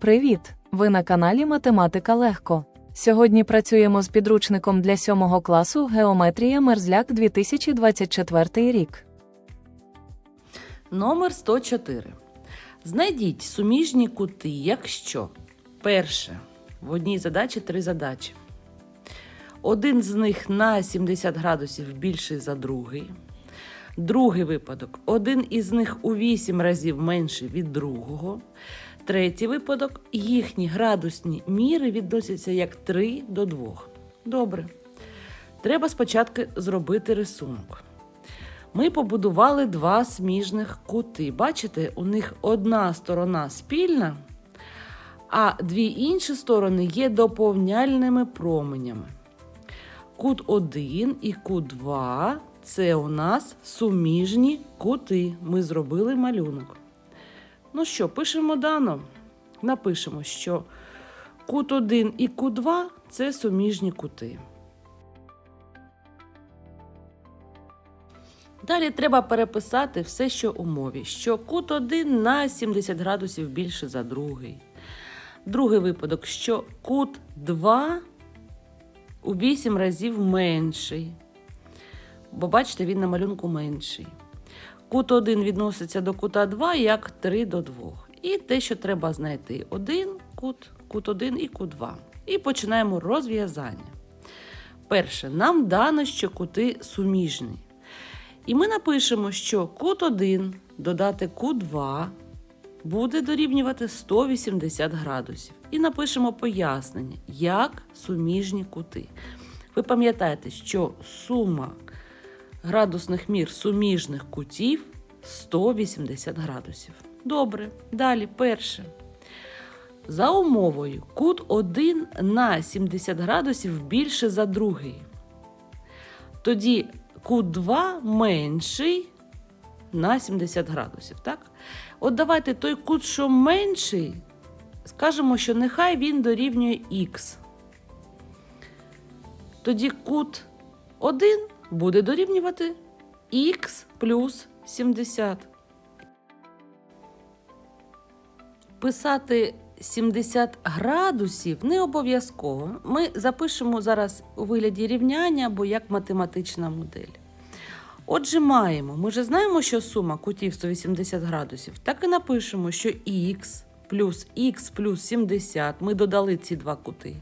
Привіт! Ви на каналі Математика Легко. Сьогодні працюємо з підручником для 7 класу Геометрія Мерзляк 2024 рік. Номер 104. Знайдіть суміжні кути, якщо перше. В одній задачі три задачі. Один з них на 70 градусів більший за другий. Другий випадок. Один із них у 8 разів менший від другого. Третій випадок. Їхні градусні міри відносяться як 3 до 2. Добре. Треба спочатку зробити рисунок. Ми побудували два сміжних кути. Бачите, у них одна сторона спільна, а дві інші сторони є доповняльними променями. Кут 1 і кут 2 це у нас суміжні кути. Ми зробили малюнок. Ну що, пишемо дано. Напишемо, що кут 1 і кут 2 це суміжні кути. Далі треба переписати все, що у мові, що кут 1 на 70 градусів більше за другий. Другий випадок, що кут 2 у 8 разів менший. Бо бачите, він на малюнку менший. Кут 1 відноситься до кута 2 як 3 до 2. І те, що треба знайти: один кут, кут 1 і кут 2. І починаємо розв'язання. Перше, нам дано, що кути суміжні. І ми напишемо, що кут 1 додати кут 2 буде дорівнювати 180 градусів. І напишемо пояснення, як суміжні кути. Ви пам'ятаєте, що сума градусних мір суміжних кутів 180 градусів. Добре, далі перше. За умовою, кут 1 на 70 градусів більше за другий. Тоді кут 2 менший на 70 градусів. Так? От давайте той кут, що менший, скажемо, що нехай він дорівнює х. Тоді кут 1 буде дорівнювати х плюс 70. Писати 70 градусів не обов'язково. Ми запишемо зараз у вигляді рівняння або як математична модель. Отже, маємо, ми вже знаємо, що сума кутів 180 градусів. Так і напишемо, що х плюс х плюс 70, ми додали ці два кути.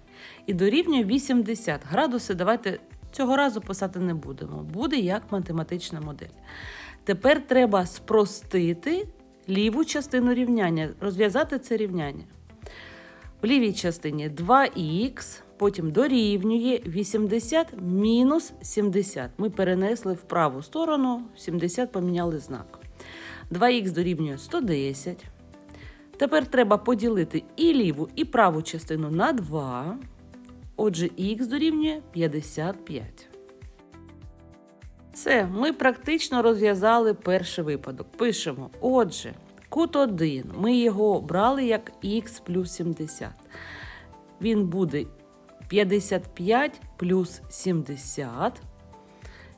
І дорівнює 80 градуси. Давайте цього разу писати не будемо. Буде як математична модель. Тепер треба спростити ліву частину рівняння, розв'язати це рівняння. В лівій частині 2х, потім дорівнює 80 мінус 70. Ми перенесли в праву сторону, 70 поміняли знак. 2х дорівнює 110. Тепер треба поділити і ліву, і праву частину на 2. Отже, х дорівнює 55. Все, ми практично розв'язали перший випадок. Пишемо. Отже, кут 1. Ми його брали як х плюс 70. Він буде 55 плюс 70.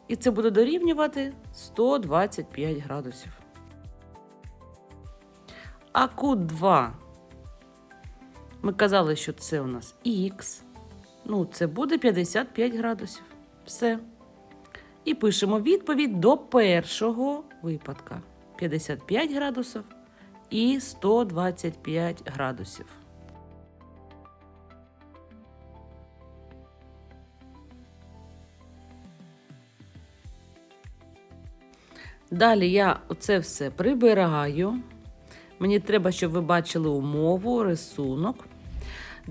І це буде дорівнювати 125 градусів. А кут 2. Ми казали, що це у нас х. Ну, це буде 55 градусів. Все. І пишемо відповідь до першого випадка: 55 градусів і 125 градусів. Далі я оце все прибираю. Мені треба, щоб ви бачили умову, рисунок.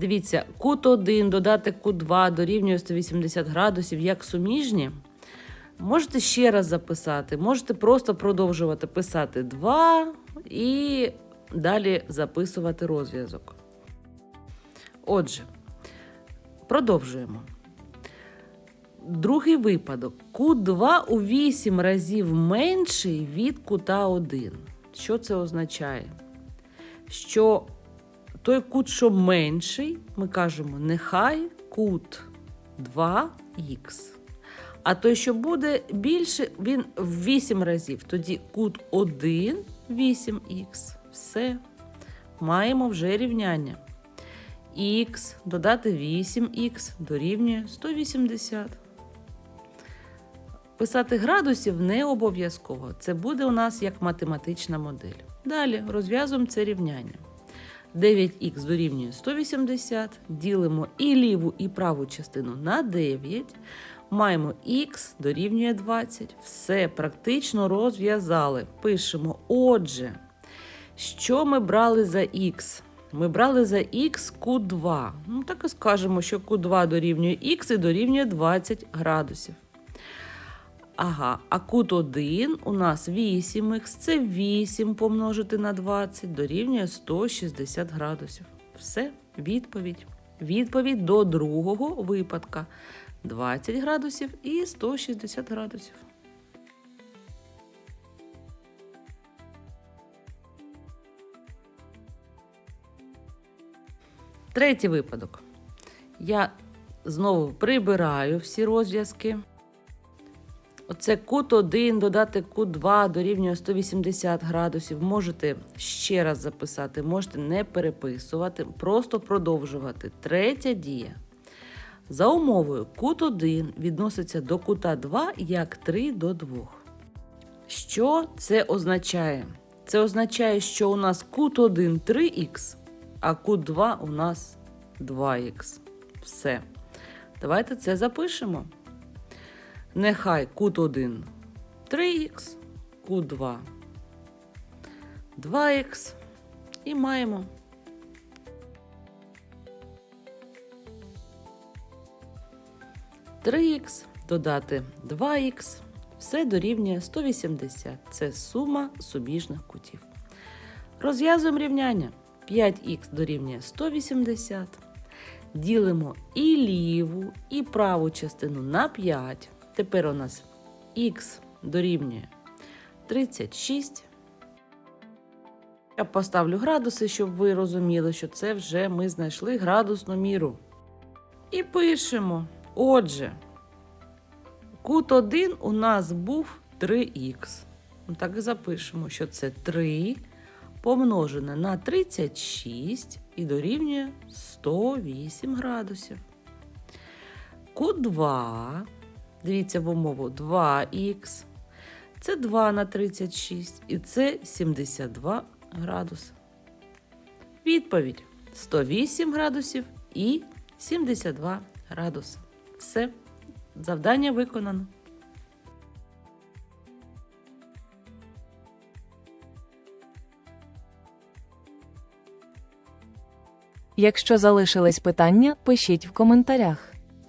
Дивіться, кут 1 додати кут 2 дорівнює 180 градусів як суміжні. Можете ще раз записати, можете просто продовжувати писати 2 і далі записувати розв'язок. Отже, продовжуємо. Другий випадок. Кут 2 у 8 разів менший від кута 1. Що це означає? Що той кут, що менший, ми кажемо, нехай кут 2х. А той, що буде більше, він в 8 разів. Тоді кут 1 8х. Все. маємо вже рівняння. Х додати 8х дорівнює 180. Писати градусів не обов'язково. Це буде у нас як математична модель. Далі розв'язуємо це рівняння. 9х дорівнює 180, ділимо і ліву, і праву частину на 9. Маємо х дорівнює 20. Все практично розв'язали. Пишемо. Отже, що ми брали за х? Ми брали за х Q2. Ну, так і скажемо, що Q2 дорівнює х і дорівнює 20 градусів. Ага, а кут 1 у нас 8х, це 8 помножити на 20 дорівнює 160 градусів. Все, відповідь. Відповідь до другого випадка. 20 градусів і 160 градусів. Третій випадок. Я знову прибираю всі розв'язки. Оце кут 1 додати кут 2 дорівнює 180 градусів. Можете ще раз записати, можете не переписувати, просто продовжувати. Третя дія. За умовою кут 1 відноситься до кута 2 як 3 до 2. Що це означає? Це означає, що у нас кут 1 3х, а кут 2 у нас 2х. Все. Давайте це запишемо. Нехай кут 1 3х, кут 2 2х. І маємо. Три х додати 2х. Все дорівнює 180. Це сума суміжних кутів. Розв'язуємо рівняння. 5х дорівнює 180. Ділимо і ліву, і праву частину на 5. Тепер у нас х дорівнює 36. Я поставлю градуси, щоб ви розуміли, що це вже ми знайшли градусну міру. І пишемо. Отже, кут 1 у нас був 3х. Ну, Так і запишемо, що це 3 помножене на 36 і дорівнює 108 градусів. Кут 2 Дивіться в умову 2х. Це 2 на 36 і це 72 градуси. Відповідь 108 градусів і 72 градуси. Все, завдання виконано. Якщо залишились питання, пишіть в коментарях.